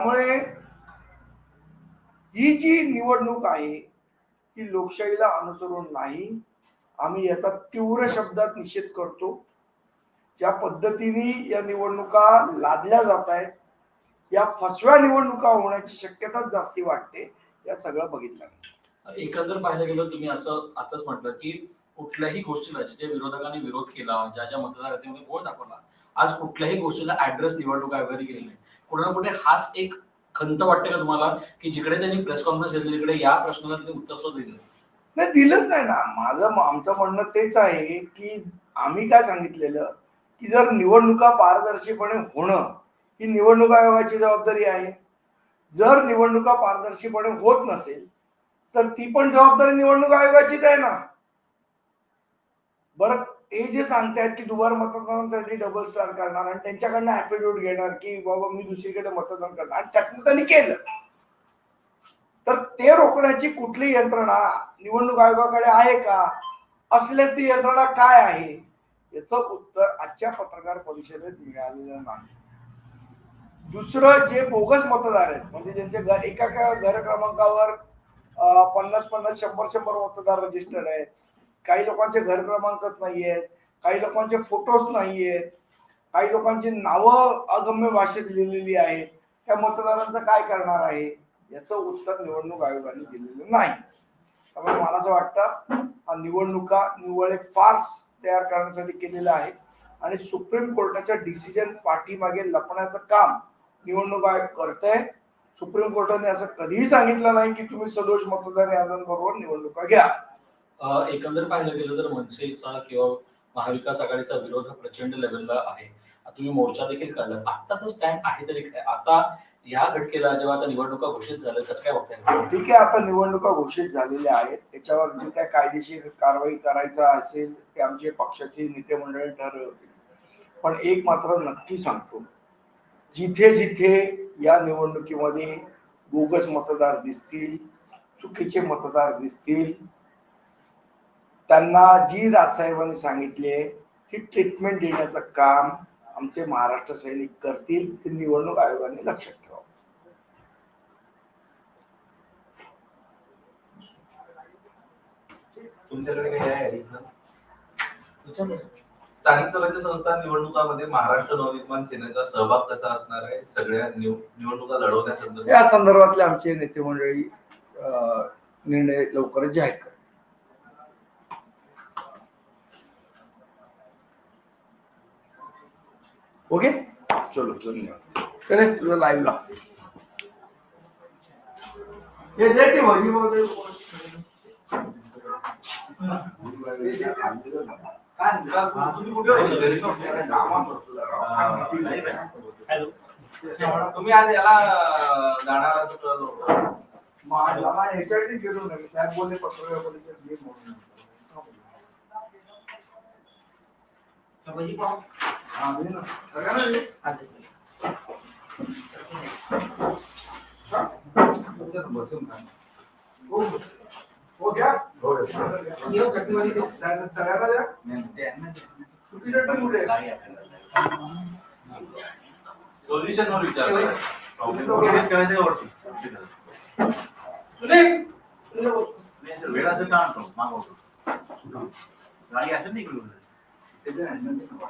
त्यामुळे ही जी निवडणूक आहे ही लोकशाहीला अनुसरून नाही. आम्ही याचा तीव्र शब्दात निषेध करतो. ज्या पद्धतीने या निवडणुका लादल्या जात आहेत या फसव्या निवडणुका होण्याची शक्यता जास्ती वाटते या सगळं बघितलं एकंदर पाहायला गेलं तुम्ही असं आताच म्हटलं की कुठल्याही गोष्टीला ज्या विरोधकांनी विरोध केला ज्या ज्या मतदार यादीमध्ये दाखवला आज कुठल्याही गोष्टीला ऍड्रेस निवडणूक आयोगाने केली नाही. कुठे ना कुठे हाच एक खंत वाटते का तुम्हाला? की जिकडे त्यांनी प्रेस कॉन्फरन्स घेतली तिकडे या प्रश्नाला त्यांनी उत्तर सुद्धा दिलं? नाही दिलंच नाही ना. माझं आमचं म्हणणं तेच आहे की आम्ही काय सांगितलेलं? की जर निवडणुका पारदर्शीपणे होणं ही निवडणूक आयोगाची जबाबदारी आहे. जर निवडणुका पारदर्शीपणे होत नसेल तर ती पण जबाबदारी निवडणूक आयोगाचीच आहे ना. बरं ते जे सांगतायत की दुबार मतदानासाठी डबल स्टार करणार आणि त्यांच्याकडनं ऍफिडेव्हिट घेणार की बाबा मी दुसरीकडे मतदान करणार. आणि त्यातनं त्यांनी केलं. तर ते रोखण्याची कुठली यंत्रणा निवडणूक आयोगाकडे आहे का? असल्यास ती यंत्रणा काय आहे? याच उत्तर आजच्या पत्रकार परिषदेत मिळालेलं नाही. दुसरं जे बोगस मतदार आहेत म्हणजे ज्यांचे एका घर क्रमांकावर पन्नास पन्नास शंभर शंभर मतदार रजिस्टर्ड आहेत काही लोकांचे घर क्रमांकच नाही आहेत काही लोकांचे फोटोज नाही आहेत काही लोकांची नावं अगम्य भाषेत लिहिलेली आहेत. त्या मतदारांचं काय करणार आहे? याचं उत्तर निवडणूक आयोगाने दिलेलं नाही. त्यामुळे मला असं वाटतं हा निवडणुका निव्वळ एक फार्स तयार करण्यासाठी केलेला आहे. आणि सुप्रीम कोर्टाच्या डिसिजन पाठीमागे लपण्याचं काम निवडणूक आयोग करतंय. सुप्रीम कोर्टाने असं कधीही सांगितलं नाही की तुम्ही सदोष मतदार याद्यांबरोबर निवडणुका घ्या. एकंदर पाहिलं गेलं तर मनसेचा किंवा महाविकास आघाडीचा विरोध हा प्रचंड लेवलला आहे. तुम्ही मोर्चा देखील काढला आत्ताचा स्टँड आहे तरी काय? आता या घटकेला जेव्हा आता निवडणुका घोषित झाल्या तसं काय बघताय ठीक आहे आता निवडणुका घोषित झालेल्या आहेत. त्याच्यावर जे काय कायदेशीर कारवाई करायचा असेल ते आमचे पक्षाचे नेते मंडळ ठरवतील. पण एक मात्र नक्की सांगतो. जिथे जिथे या निवडणुकीमध्ये बोगस मतदार दिसतील चुकीचे मतदार दिसतील त्यांना जी राजसाहेबांनी सांगितली आहे ती ट्रीटमेंट देण्याचं काम आमचे महाराष्ट्र सैनिक करतील हे निवडणूक आयोगाने लक्षात ठेवावं तुमच्याकडे काही आहे? स्थानिक स्वराज्य संस्था निवडणुकामध्ये महाराष्ट्र नवनिर्माण सेनेचा सहभाग कसा असणार आहे? सगळ्या निव- निवडणुका लढवण्यासंदर्भात? या संदर्भातले आमचे नेते मंडळी निर्णय लवकरच जाहीर करतील. ओके? चलो धन्यवाद चले तुझं लाईव्ह ला. हे जे ते भजी वगैरे तुम्ही आज याला जाणार असं गेलो नाही बोलले पत्रकार परिषद घे म्हणून हा, दे ना. सगळ्यांना दे. बसून खा. हो. हो घ्या. सगळ्यांना सगळ्यांना द्या. सुकी चटणी कुठे आहे? सोल्युशनवर विचार. वेळ असेल तर आणतो मागवतो गाडी असेल ना इकडून त्याच्या हँडल दे ना.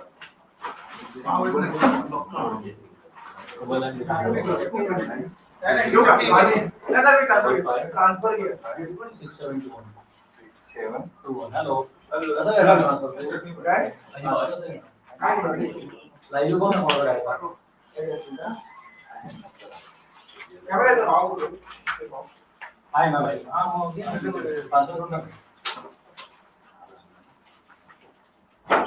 नाही, नाही, घेऊ का? नाही, नाही, ट्रान्सफर घे. ट्रान्सफर घे. हॅलो काय? काय म्हणतो? लाईव्ह कोण आहे कॅमेरा